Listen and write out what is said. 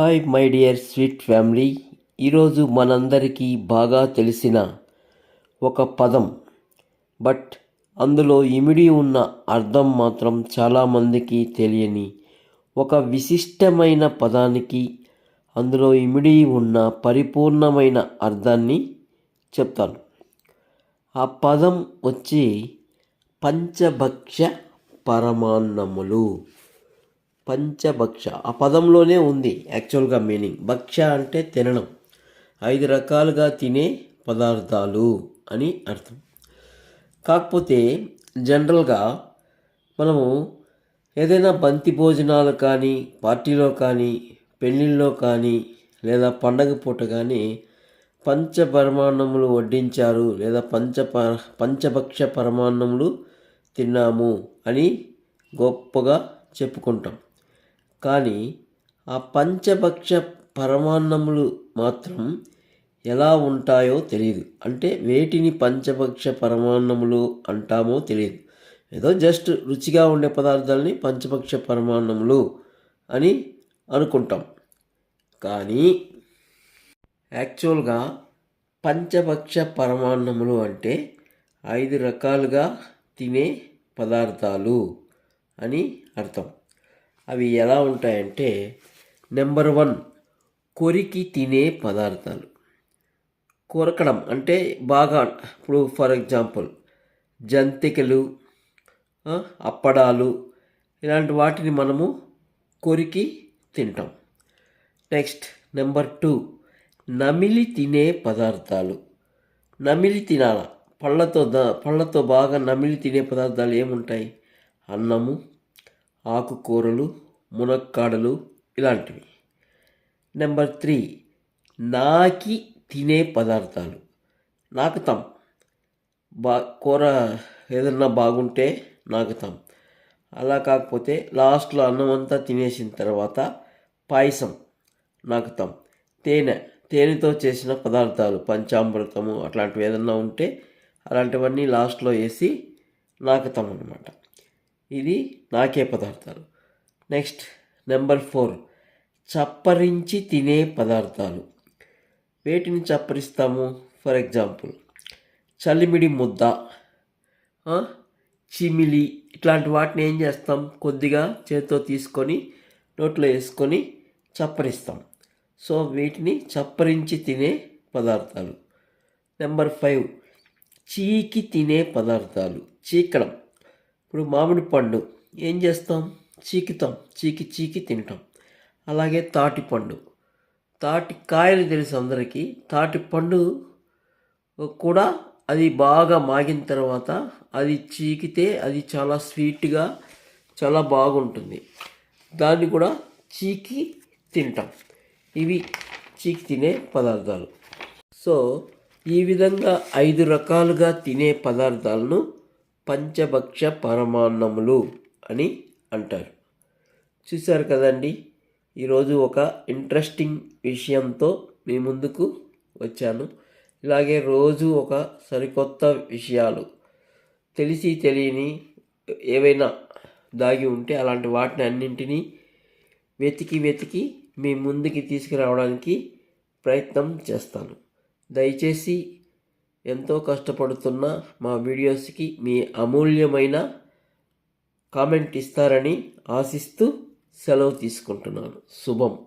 Hi my dear sweet family. ఈరోజు మనందరికీ బాగా తెలిసిన ఒక పదం. బట్ అందులో ఇమిడి ఉన్న అర్థం మాత్రం చాలామందికి తెలియని ఒక విశిష్టమైన పదానికి అందులో ఇమిడి ఉన్న పరిపూర్ణమైన అర్థాన్ని చెప్తాను. ఆ పదం వచ్చి పంచభక్ష పరమాన్నములు. పంచభక్ష. ఆ పదంలోనే ఉంది యాక్చువల్గా మీనింగ్. భక్ష అంటే తినడం. ఐదు రకాలుగా తినే పదార్థాలు అని అర్థం. కాకపోతే జనరల్గా మనము ఏదైనా బంతి భోజనాలు కానీ పార్టీలో కానీ పెళ్ళిళ్ళలో కానీ లేదా పండగ పూట కానీ పంచపరమాన్నములు వడ్డించారు లేదా పంచ పంచభక్ష పరమాన్నములు తిన్నాము అని గొప్పగా చెప్పుకుంటాం. కానీ ఆ పంచభక్ష పరమాన్నములు మాత్రం ఎలా ఉంటాయో తెలియదు అంటే వేటిని పంచభక్ష పరమాన్నములు అంటామో తెలియదు ఏదో జస్ట్ రుచిగా ఉండే పదార్థాలని పంచభక్ష పరమాన్నములు అని అనుకుంటాం. కానీ యాక్చువల్గా పంచభక్ష పరమాన్నములు అంటే ఐదు రకాలుగా తినే పదార్థాలు అని అర్థం. అవి ఎలా ఉంటాయంటే నెంబర్ వన్ కొరికి తినే పదార్థాలు. కొరకడం అంటే బాగా ఇప్పుడు ఫర్ ఎగ్జాంపుల్ జంతికలు అప్పడాలు ఇలాంటి వాటిని మనము కొరికి తింటాం. నెక్స్ట్ నెంబర్ టూ నమిలి తినే పదార్థాలు. నమిలి తినాల? పళ్ళతో ద పళ్ళతో బాగా నమిలి తినే పదార్థాలు ఏముంటాయి? అన్నము ఆకుకూరలు మునక్కాడలు ఇలాంటివి. నెంబర్ త్రీ నాకి తినే పదార్థాలు. నాకుతాం బా కూర ఏదన్నా బాగుంటే నాకుతాం అలా కాకపోతే లాస్ట్లో అన్నం అంతా తినేసిన తర్వాత పాయసం నాకుతాం తేనె తేనెతో చేసిన పదార్థాలు పంచామృతము అట్లాంటివి ఏదన్నా ఉంటే అలాంటివన్నీ లాస్ట్లో వేసి నాకుతాం అన్నమాట. ఇది నాకే పదార్థాలు. నెక్స్ట్ నెంబర్ ఫోర్ చప్పరించి తినే పదార్థాలు. వేటిని చప్పరిస్తాము? ఫర్ ఎగ్జాంపుల్ చలిమిడి ముద్ద చిమిలి ఇట్లాంటి వాటిని ఏం చేస్తాం? కొద్దిగా చేతితో తీసుకొని నోట్లో వేసుకొని చప్పరిస్తాం. సో వీటిని చప్పరించి తినే పదార్థాలు. నెంబర్ ఫైవ్ చీకి తినే పదార్థాలు. చీకడం. ఇప్పుడు మామిడి పండు ఏం చేస్తాం? చీకితాం. చీకి చీకి తింటాం. అలాగే తాటి పండు. తాటి కాయలు తెలుసు అందరికీ. తాటి పండు కూడా అది బాగా మాగిన తర్వాత అది చీకితే అది చాలా స్వీట్గా చాలా బాగుంటుంది. దాన్ని కూడా చీకి తింటాం. ఇవి చీకి తినే పదార్థాలు. సో ఈ విధంగా ఐదు రకాలుగా తినే పదార్థాలను పంచభక్ష పరమాన్నములు అని అంటారు. చూశారు కదండి ఈరోజు ఒక ఇంట్రెస్టింగ్ విషయంతో మీ ముందుకు వచ్చాను. ఇలాగే రోజు ఒక సరికొత్త విషయాలు తెలిసి తెలియని ఏవైనా దాగి ఉంటే అలాంటి వాటిని అన్నింటినీ వెతికి వెతికి మీ ముందుకి తీసుకురావడానికి ప్రయత్నం చేస్తాను. దయచేసి ఎంతో కష్టపడుతున్న మా వీడియోస్కి మీ అమూల్యమైన కామెంట్ ఇస్తారని ఆశిస్తూ సెలవు తీసుకుంటున్నాను. శుభం.